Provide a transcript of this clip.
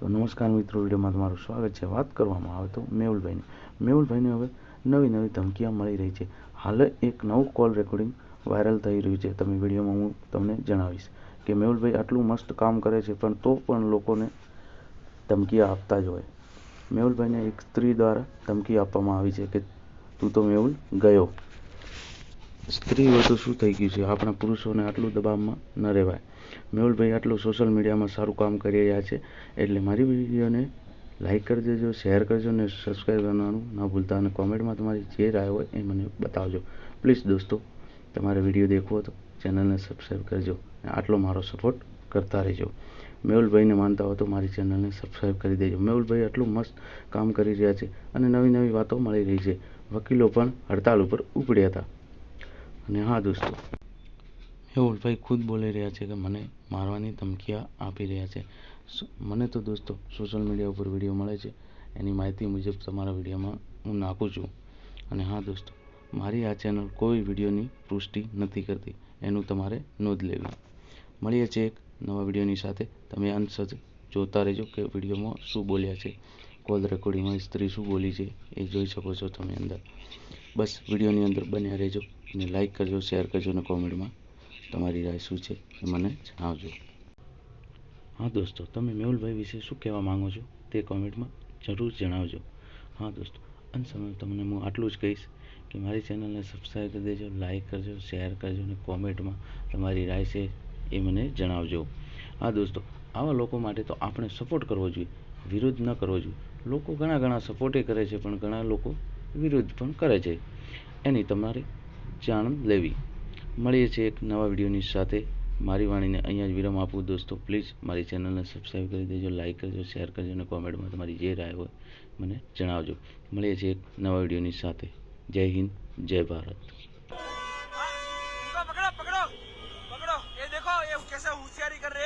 તો નમસ્કાર મિત્રો, વિડીયોમાં તમારું સ્વાગત છે. વાત કરવામાં આવે તો મેહુલભાઈની. મેહુલભાઈને હવે નવી નવી ધમકીઓ મળી રહી છે. હાલ એક નવું કોલ રેકોર્ડિંગ વાયરલ થઈ રહ્યું છે. તમે વિડીયોમાં હું તમને જણાવીશ કે મેહુલભાઈ આટલું મસ્ત કામ કરે છે, પણ તો પણ લોકોને ધમકી આપતા જ હોય. મેહુલભાઈને એક સ્ત્રી દ્વારા ધમકી આપવામાં આવી છે કે તું તો મેહુલ ગયો. સ્ત્રી તો શું થઈ ગયું છે? આપણા પુરુષોને આટલું દબાવમાં ન રહેવાય. મેહુલભાઈ આટલું સોશિયલ મીડિયામાં સારું કામ કરી રહ્યા છે. એટલે મારી વિડીયોને લાઈક કરી દેજો શેર કરજો અને સબસ્ક્રાઈબ કરવાનું ન ભૂલતા. અને કોમેન્ટમાં તમારી જે રાય હોય એ મને બતાવજો. પ્લીઝ દોસ્તો, તમારે વીડિયો દેખવો તો ચેનલને સબસ્ક્રાઈબ કરજો. અને આટલો મારો સપોર્ટ કરતા રહેજો. મેહુલભાઈને માનતા હો તો મારી ચેનલને સબસ્ક્રાઈબ કરી દેજો. મેહુલભાઈ આટલું મસ્ત કામ કરી રહ્યા છે અને નવી નવી વાતો મળી રહી છે. વકીલો પણ હડતાલ ઉપર ઉપડ્યા હતા. અને હા, દોસ્તો. મેહુલભાઈ ખુદ બોલી રહ્યા છે કે મને મારવાની ધમકીઓ આપી રહ્યા છે. મને તો દોસ્તો સોશિયલ મીડિયા ઉપર વીડિયો મળે છે. એની માહિતી મુજબ તમારા વિડીયોમાં હું નાખું છું. અને હા, દોસ્તો, મારી આ ચેનલ કોઈ વિડીયોની પુષ્ટિ નથી કરતી. એનું તમારે નોંધ લેવી. મળીએ છીએ એક નવા વિડીયોની સાથે. તમે અંત સુધી જોતા રહેજો કે વિડીયોમાં શું બોલ્યા છે. કોલ રેકોર્ડિંગમાં સ્ત્રી શું બોલી છે એ જોઈ શકો છો તમે અંદર. બસ, વિડીયોની અંદર બન્યા રહેજો. અને લાઈક કરજો શેર કરજો અને કોમેન્ટમાં તમારી રાય શું છે એ મને જણાવજો. હા દોસ્તો, તમે મેહુલભાઈ વિશે શું કહેવા માગો છો તે કોમેન્ટમાં જરૂર જણાવજો. હા દોસ્તો અંત સમય તમને હું આટલું જ કહીશ કે મારી ચેનલને સબસ્ક્રાઈબ કરી દેજો લાઈક કરજો શેર કરજો અને કોમેન્ટમાં તમારી રાય છે એ મને જણાવજો. હા દોસ્તો, આવા લોકો માટે તો આપણે સપોર્ટ કરવો જોઈએ, વિરોધ ન કરવો જોઈએ. લોકો ઘણા ઘણા સપોર્ટે કરે છે, પણ ઘણા લોકો વિરોધ પણ કરે છે. એની તમારે જાણ લેવી. મળીએ છીએ એક નવા વિડીયોની સાથે. મારી વાણીને અહીંયા જ વિરામ આપું. દોસ્તો, પ્લીઝ મારી ચેનલને સબસ્ક્રાઈબ કરી દેજો, લાઇક કરજો, શેર કરજો અને કોમેન્ટમાં તમારી જે રાય હોય મને જણાવજો. મળીએ છીએ એક નવા વિડીયોની સાથે. જય હિન્દ, જય ભારત. કર